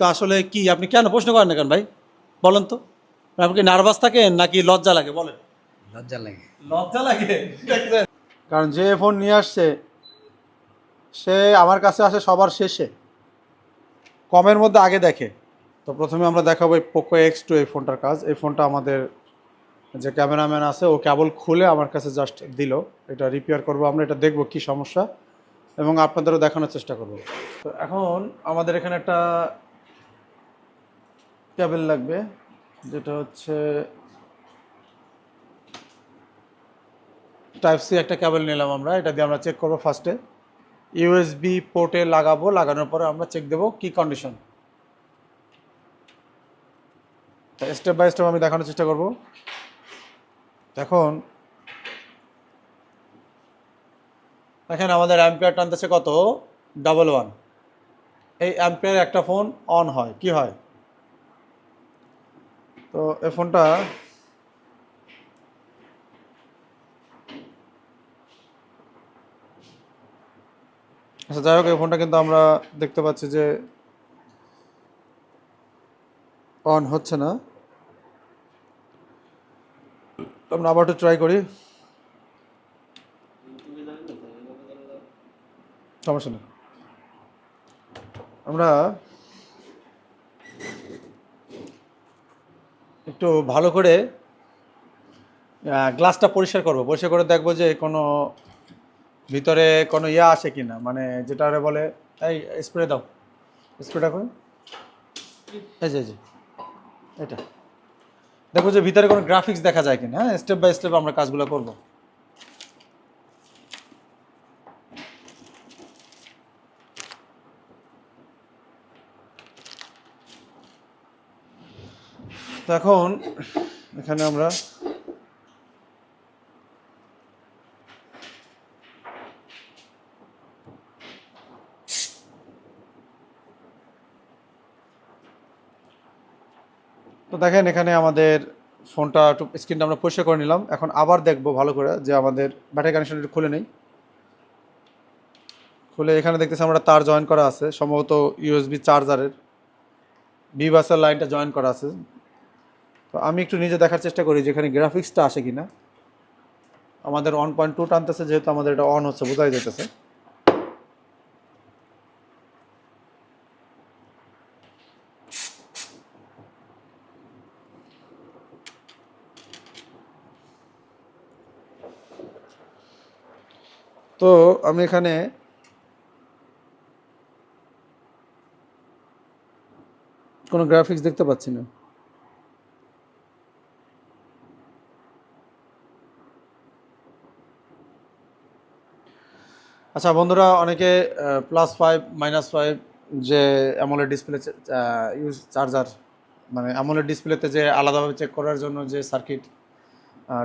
তো আসলে কি আপনি কেন প্রশ্ন করেন না কেন ভাই? বলেন তো। আপনি কি নার্ভাস থাকেন নাকি লজ্জা লাগে? বলেন। লজ্জা লাগে। লজ্জা লাগে? কারণ যে ফোন নিয়ে আসছে সে আমার কাছে আসে সবার শেষে। কমের মধ্যে আগে দেখে। তো প্রথমে আমরা দেখাবো এই পোকো এক্স টু এই ফোনটার কাজ। এই ফোনটা আমাদের যে ক্যামেরাম্যান আছে ও কেবল খুলে আমার কাছে জাস্ট দিল। এটা রিপেয়ার করব আমরা এটা দেখব কি সমস্যা। এবং আপনাদেরও দেখানোর চেষ্টা করব। তো এখন আমাদের এখানে একটা কেবল লাগবে, যেটা হচ্ছে টাইপ সি একটা কেবল নিলাম আমরা, এটা দিয়ে আমরা চেক করব ফার্স্টে ইউএসবি পোর্টে লাগাবো, লাগানোর পরে আমরা চেক দেবো কি কন্ডিশন স্টেপ বাই স্টেপ আমি দেখানোর চেষ্টা করব। এখন দেখেন আমাদের অ্যাম্পিয়ার টানতেছে কত? ডাবল ওয়ান এই অ্যাম্পিয়ার একটা ফোন অন হয়, কি হয়? তো এই ফোনটা আচ্ছা যাই হোক, এই ফোনটা কিন্তু আমরা দেখতে পাচ্ছি যে অন হচ্ছে না। আমরা আবার একটু ট্রাই করি। সমস্যা নেই। আমরা একটু ভালো করে গ্লাসটা পরিষ্কার করব। পরিষ্কার করে দেখব যে কোনো ভিতরে কোনো ইয়া আসে কি না মানে যেটা বলে, এই স্প্রে দাও। স্প্রেটা করে এই যে এটা। দেখব যে ভিতরে কোনো গ্রাফিক্স দেখা যায় কিনা। হ্যাঁ স্টেপ বাই স্টেপ আমরা কাজগুলো করব। তো এখন এখানে আমরা তো দেখেন এখানে আমাদের ফোনটা একটু স্ক্রিনটা আমরা পরিষ্কার করে নিলাম। এখন আবার দেখব ভালো করে যে আমাদের ব্যাটারি কানেকশন একটু খুলে নেই। খুলে এখানে দেখতেছি আমরা তার জয়েন করা আছে, সম্ভবত ইউএসবি চার্জারের বি বাসের লাইনটা জয়েন করা আছে। তো আমি একটু নিজে দেখার চেষ্টা করি যেখানে গ্রাফিক্সটা আসে কিনা। আমাদের ওয়ান পয়েন্ট টু টানতেছে, যেহেতু আমাদের এটা অন হচ্ছে, বোঝাই যেতেছে তো আমি এখানে কোনো গ্রাফিক্স দেখতে পাচ্ছি না। আচ্ছা বন্ধুরা, অনেকে প্লাস ফাইভ মাইনাস ফাইভ যে অ্যামোলেড ডিসপ্লে ইউজ চার্জার মানে অ্যামোলেড ডিসপ্লেতে যে আলাদাভাবে চেক করার জন্য যে সার্কিট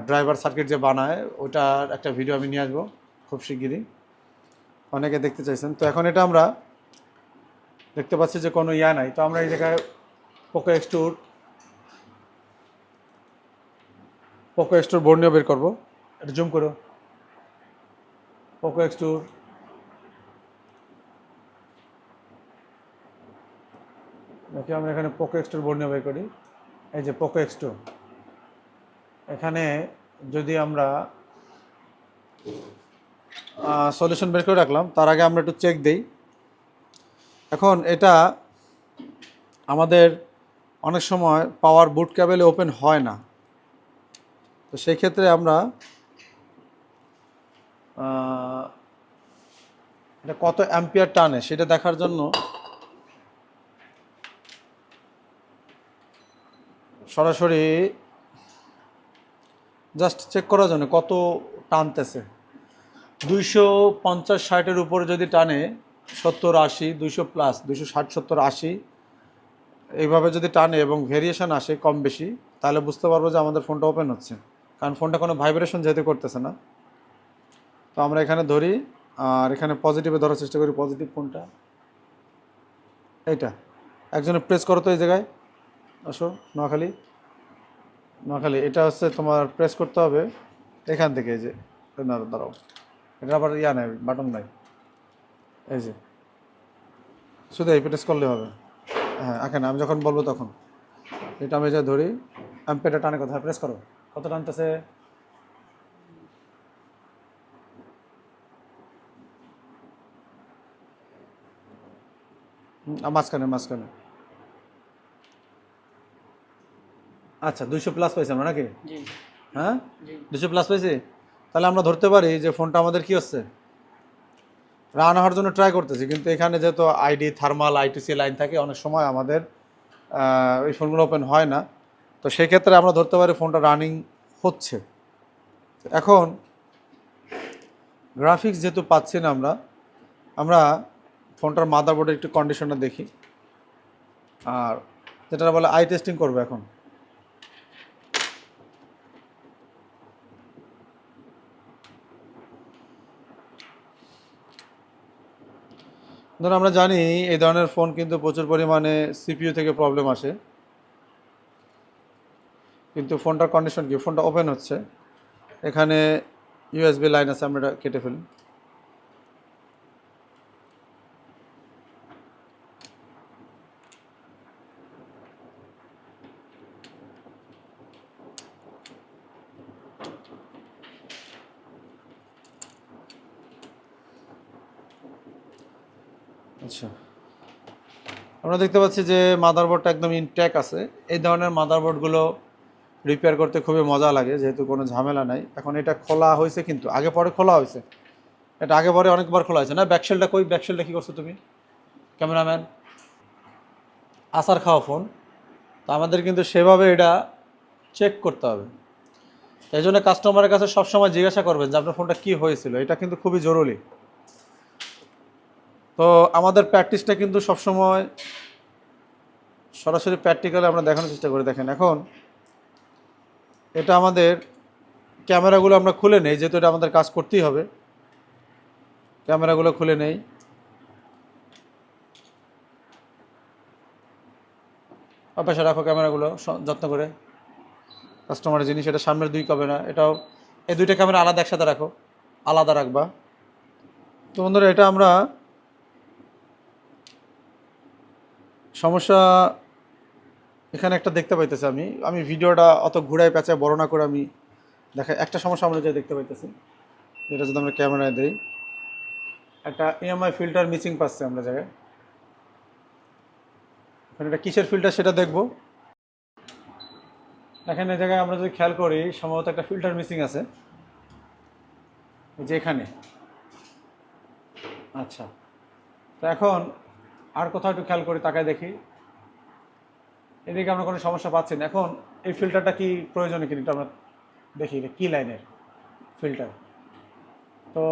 ড্রাইভার সার্কিট যে বানায়, ওটার একটা ভিডিও আমি নিয়ে আসব খুব শিগগিরই। অনেকে দেখতে চাইছেন। তো এখন এটা আমরা দেখতে পাচ্ছি যে কোনো ইয়া নাই। তো আমরা এই জায়গায় পোকো এক্স পোকো এক্স টুর বর্ণীয় বের করব। এটা জুম করো। পোকো এক্স দেখি আমরা এখানে পোকো এক্স টুর বর্ণীয় বের করি। এই যে পোকো এক্স টু এখানে যদি আমরা সলিউশন বের করে রাখলাম, তার আগে আমরা একটু চেক দিই। এখন এটা আমাদের অনেক সময় পাওয়ার বুট ক্যাবেলে ওপেন হয় না। তো সেই ক্ষেত্রে আমরা এটা কত অ্যাম্পিয়ার টানে সেটা দেখার জন্য সরাসরি জাস্ট চেক করার জন্য কত টানতেছে। দুইশো পঞ্চাশ ষাটের উপরে যদি টানে, সত্তর আশি, দুইশো প্লাস দুইশো ষাট, সত্তর আশি, এইভাবে যদি টানে এবং ভেরিয়েশন আসে কম বেশি, তাহলে বুঝতে পারব যে আমাদের ফোনটা ওপেন হচ্ছে। কারণ ফোনটা কোনো ভাইব্রেশন যেহেতু করতেছে না। তো আমরা এখানে ধরি, আর এখানে পজিটিভে ধরার চেষ্টা করি পজিটিভ ফোনটা। এইটা। একজনে প্রেস করো তো এই জায়গায়। আসো, নোয়াখালী। নোয়াখালী, এটা হচ্ছে তোমার প্রেস করতে হবে এখান থেকে, এই যে, না, দাঁড়াও। এটা আবার ইয়া নাই বাটন নাই। এই যে, শুধু এই প্রেস করলে হবে। হ্যাঁ এখানে, আমি যখন বলব তখন। এটা আমি যে ধরি অ্যাম্পেটা টানে কথা প্রেস করো। কত টানতেছে? মাঝখানে মাঝখানে। আচ্ছা দুইশো প্লাস পাইছি আমরা নাকি? হ্যাঁ? দুশো প্লাস পাইছি? তাহলে আমরা ধরতে পারি যে ফোনটা আমাদের কি হচ্ছে? রান হওয়ার জন্য ট্রাই করতেছি কিন্তু এখানে যেহেতু আইডি থার্মাল আইটিসি লাইন থাকে অনেক সময় আমাদের ওই ফোনগুলো ওপেন হয় না। তো সেক্ষেত্রে আমরা ধরতে পারি ফোনটা রানিং হচ্ছে। এখন গ্রাফিক্স যেহেতু পাচ্ছি না আমরা আমরা ফোনটার মাদারবোর্ডের একটু কন্ডিশনটা দেখি। আর যেটা বলে আই টেস্টিং করব এখন। ধরুন আমরা জানি এই ধরনের ফোন কিন্তু প্রচুর পরিমাণে সিপিইউ থেকে প্রবলেম আসে। কিন্তু ফোনটার কন্ডিশন কি? ফোনটা ওপেন হচ্ছে। এখানে ইউএসবি লাইন আছে, আমরা এটা কেটে ফেলি। আচ্ছা। আমরা দেখতে পাচ্ছি যে মাদারবোর্ডটা একদম ইনট্যাক আছে। এই ধরনের মাদারবোর্ডগুলো রিপেয়ার করতে খুবই মজা লাগে, যেহেতু কোনো ঝামেলা নাই। এখন এটা খোলা হয়েছে কিন্তু, আগে পরে খোলা হয়েছে। এটা আগে পরে অনেকবার খোলা হয়েছে। না ব্যাকশেলটা কই? ব্যাকশেলটা কী করছ তুমি? ক্যামেরাম্যান আসার খাওয়া ফোন তো আমাদের কিন্তু সেভাবে এটা চেক করতে হবে। এই জন্য কাস্টমারের কাছে সবসময় জিজ্ঞাসা করবেন যে, আপনার ফোনটা কী হয়েছিল? এটা কিন্তু খুবই জরুরি। তো আমাদের প্র্যাকটিসটা কিন্তু সবসময় সরাসরি প্র্যাকটিক্যালে আমরা দেখানোর চেষ্টা করি। দেখেন, এখন এটা আমাদের ক্যামেরাগুলো আমরা খুলে নেই, যেহেতু এটা আমাদের কাজ করতেই হবে। ক্যামেরাগুলো খুলে নেই। অপেশা রাখো ক্যামেরাগুলো যত্ন করে। কাস্টমারের জিনিস, এটা সামনের দুই কবে না, এটাও, এই দুইটা ক্যামেরা আলাদা একসাথে রাখো, আলাদা রাখবা। তো বন্ধুরা, এটা আমরা সমস্যা এখানে একটা দেখতে পাইতেছি আমি। আমি ভিডিওটা অত ঘুরায় পেঁচায় বর্ণনা করে আমি দেখা একটা সমস্যা আমরা যে দেখতে পাইতেছি। যেটা যদি আমরা ক্যামেরায় দিই। একটা ইএমআই ফিল্টার মিসিং পাচ্ছে আমরা জায়গায়। এখানে এটা কিসের ফিল্টার সেটা দেখব। এখানে জায়গায় আমরা যদি খেয়াল করি, সম্ভবত একটা ফিল্টার মিসিং আছে। যে এখানে। আচ্ছা। তো এখন আর কোথাও একটু খেয়াল করি তাকায় দেখি। এদিকে আমরা কোনো সমস্যা পাচ্ছি না। এখন এই ফিল্টারটা কি প্রয়োজনে কিনা এটা আমরা দেখি কী লাইনের ফিল্টার তো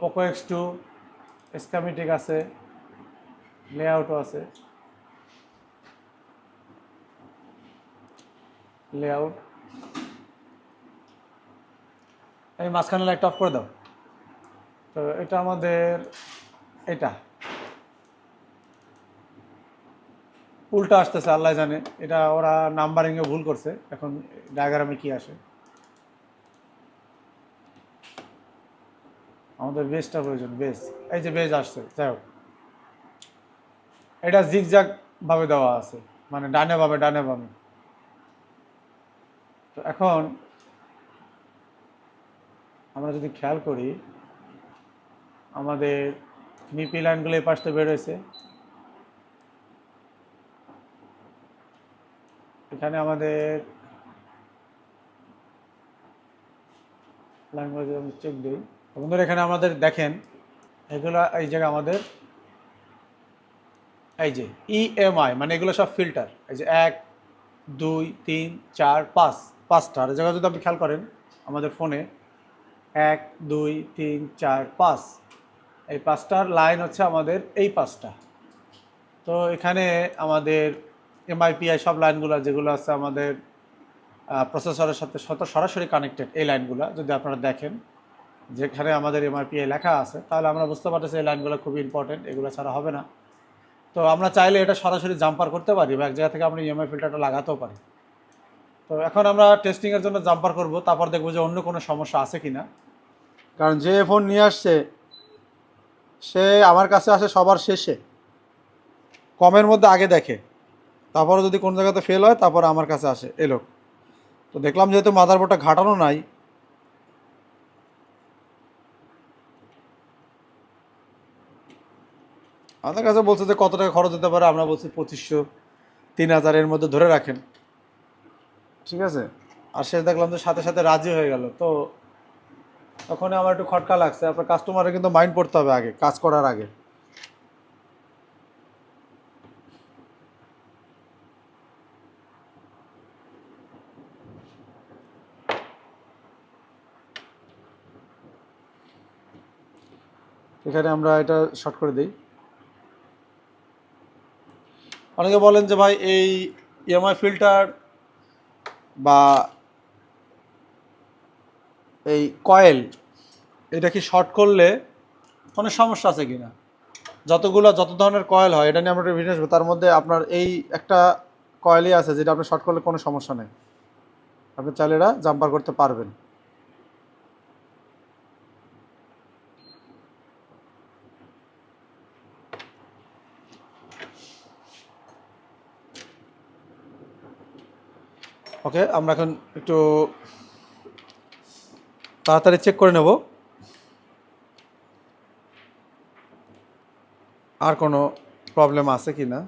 পোকো এক্স টু স্ক্যামিটিক আছে লেআউটও আছে। লেআউট এই মাঝখানে লাইট অফ করে দাও। তো এটা আমাদের, এটা। উল্টা আসতেছে, আল্লাহ জানে। এটা ওরা নাম্বারিংয়ে ভুল করছে। এখন ডায়াগ্রামে কি আসে? আমাদের বেসটা প্রয়োজন বেস এই যে বেস আসছে, যাই হোক। এটা জিগজাগ ভাবে দেওয়া আছে। মানে ডানে ভাবে ডানে ভাবে তো এখন আমরা যদি খেয়াল করি, আমাদের নিপি লাইনগুলো এই পাশটা বের এখানে আমাদের যদি আমি চেক দিই। বন্ধুরা, এখানে আমাদের দেখেন, এগুলো এই জায়গায় আমাদের এই যে ইএমআই মানে এগুলো সব ফিল্টার এই যে এক, দুই, তিন, চার, পাঁচ, পাঁচটা। আর জায়গায় যদি আপনি খেয়াল করেন, আমাদের ফোনে এক, দুই, তিন, চার, পাঁচ। এই পাঁচটার লাইন হচ্ছে আমাদের এই পাঁচটা। তো এখানে আমাদের এমআইপিআই সব লাইনগুলো যেগুলো আছে আমাদের প্রসেসরের সাথে শত, সরাসরি কানেক্টেড এই লাইনগুলো যদি আপনারা দেখেন, যেখানে আমাদের এমআইপিআই লেখা আছে, তাহলে আমরা বুঝতে পারতেছি এই লাইনগুলো খুবই ইম্পর্টেন্ট এগুলো ছাড়া হবে না। তো আমরা চাইলে এটা সরাসরি জাম্পার করতে পারি বা এক জায়গা থেকে আমরা ইএমআই ফিল্টারটা লাগাতেও পারি। তো এখন আমরা টেস্টিংয়ের জন্য জাম্পার করব, তারপর দেখব যে অন্য কোনো সমস্যা আছে কি না কারণ যে ফোন নিয়ে আসছে, সে আমার কাছে আসে সবার শেষে। কমের মধ্যে আগে দেখে। তারপরে যদি কোনো জায়গাতে ফেল হয়, তারপরে আমার কাছে আসে। এলো তো দেখলাম যেহেতু মাদারবোর্ডটা ঘাটানো নাই, আমাদের কাছে বলছে যে কত টাকা খরচ হতে পারে, আমরা বলছি পঁচিশশো, তিন হাজারের মধ্যে ধরে রাখেন। ঠিক আছে? আর সে দেখলাম যে সাথে সাথে রাজি হয়ে গেল। তো তখনই আমার একটু খটকা লাগছে। আপনার কাস্টমারের কিন্তু মাইন্ড পড়তে হবে আগে, কাজ করার আগে। এখানে আমরা এটা শর্ট করে দিই। অনেকে বলেন যে ভাই, এই ইএমআই ফিল্টার বা এই কয়েল এটা কি শর্ট করলে কোনো সমস্যা আছে কি না যতগুলো, যত ধরনের কয়েল হয়, এটা নিয়ে আমরা ভিডিও আসব। তার মধ্যে আপনার এই একটা কয়েলই আছে যেটা আপনি শর্ট করলে কোনো সমস্যা নেই। আপনি চাইলে এটা জাম্পার করতে পারবেন। ওকে আমরা এখন একটু তাড়াতাড়ি চেক করে নেব। আর কোনো প্রবলেম আছে কি না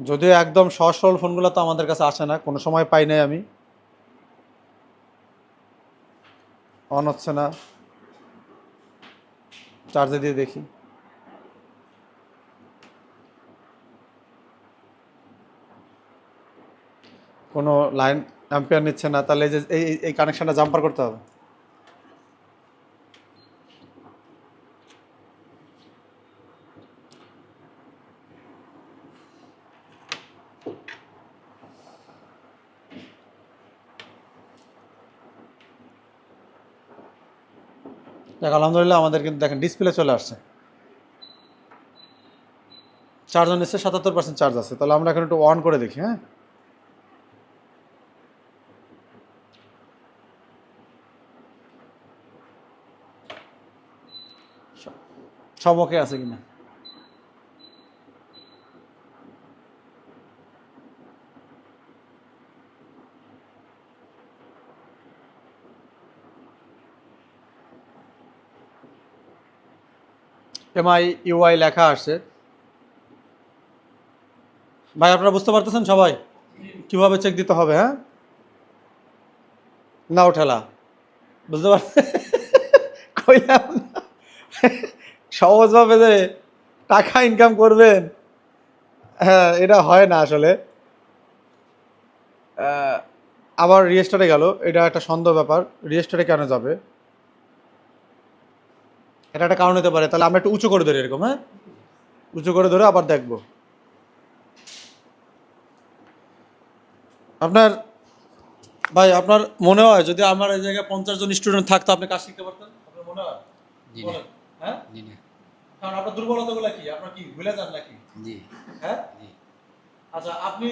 যদিও একদম সহজ সরল ফোনগুলো তো আমাদের কাছে আসে না, কোনো সময় পাই নাই আমি। অন হচ্ছে না। চার্জে দিয়ে দেখি। কোনো লাইন অ্যাম্পিয়ার নিচ্ছে না, তাহলে যে এই, এই- কানেকশনটা জাম্পার করতে হবে। দেখ, আলহামদুলিল্লাহ আমাদের কিন্তু দেখেন ডিসপ্লে চলে আসছে। চার্জ নিচ্ছে সাতাত্তর পার্সেন্ট চার্জ আছে, তাহলে আমরা এখন একটু অন করে দেখি হ্যাঁ? সব ওকে আছে কিনা? এমআই ইউআই লেখা আসছে। ভাই, আপনারা বুঝতে পারতেছেন সবাই? কীভাবে চেক দিতে হবে হ্যাঁ? নাও ঠেলা। বুঝতে পার কইলাম না। সহজভাবে যে টাকা ইনকাম করবেন হ্যাঁ এটা হয় না আসলে। আবার রিয়েস্টারে গেল এটা একটা সন্দেহ ব্যাপার। রিয়েস্টারে কেন যাবে? এটা একটা কারণ হতে পারে। তাহলে আমরা একটু উঁচু করে ধরি এরকম হ্যাঁ? উঁচু করে ধরে আবার দেখব। আপনার ভাই আপনার মনে হয় যদি আমার এই জায়গায় পঞ্চাশ জন স্টুডেন্ট থাকতো আপনি কাজ শিখতে পারতেন? আপনার মনে হয়। হ্যাঁ? কারণ আপনার দুর্বলতাগুলো কি? আপনার কি ভুলে যান নাকি? জি। হ্যাঁ? আচ্ছা আপনি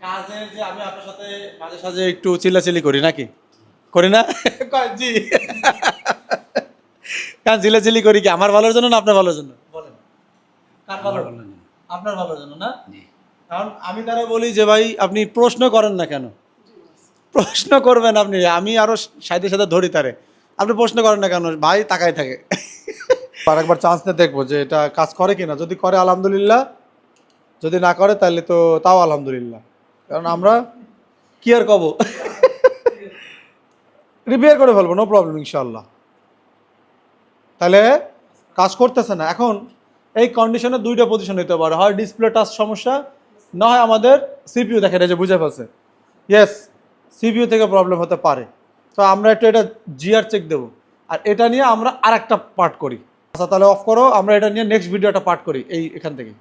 কাজের যে আমি আপনার সাথে মাঝে সাঝে একটু চিল্লাচিল্লি করি নাকি? করি না? জি। কারণ চিল্লাচিল্লি করি কি? আমার ভালোর জন্য না আপনার ভালোর জন্য? বলেন। কার ভালো? আপনার ভালোর জন্য না? কারণ আমি তারা বলি যে ভাই আপনি প্রশ্ন করেন না কেন? প্রশ্ন করবেন আপনি। আমি আরও সাথে সাথে ধরি তারে। আপনি প্রশ্ন করেন না কেন? ভাই তাকাই থাকে। আর একবার চান্স নিয়ে দেখব যে এটা কাজ করে কিনা। যদি করে, আলহামদুলিল্লাহ। যদি না করে তাহলে তো তাও আলহামদুলিল্লাহ। কারণ আমরা কি আর কব? রিপেয়ার করে ফেলব নো প্রবলেম ইনশাল্লাহ তাহলে কাজ করতেছে না। এখন এই কন্ডিশনে দুইটা পজিশন হতে পারে। হয় ডিসপ্লে টাচ সমস্যা, না হয় আমাদের সিপিইউ দেখেন, এই যে বুঝে ফেলছে। ইয়েস সিপিইউ থেকে প্রবলেম হতে পারে। তো আমরা একটু এটা জিআর চেক দেবো। আর এটা নিয়ে আমরা আর একটা পার্ট করি। আচ্ছা তাহলে অফ করো আমরা এটা নিয়ে নেক্সট ভিডিওটা পার্ট করি এই এখান থেকে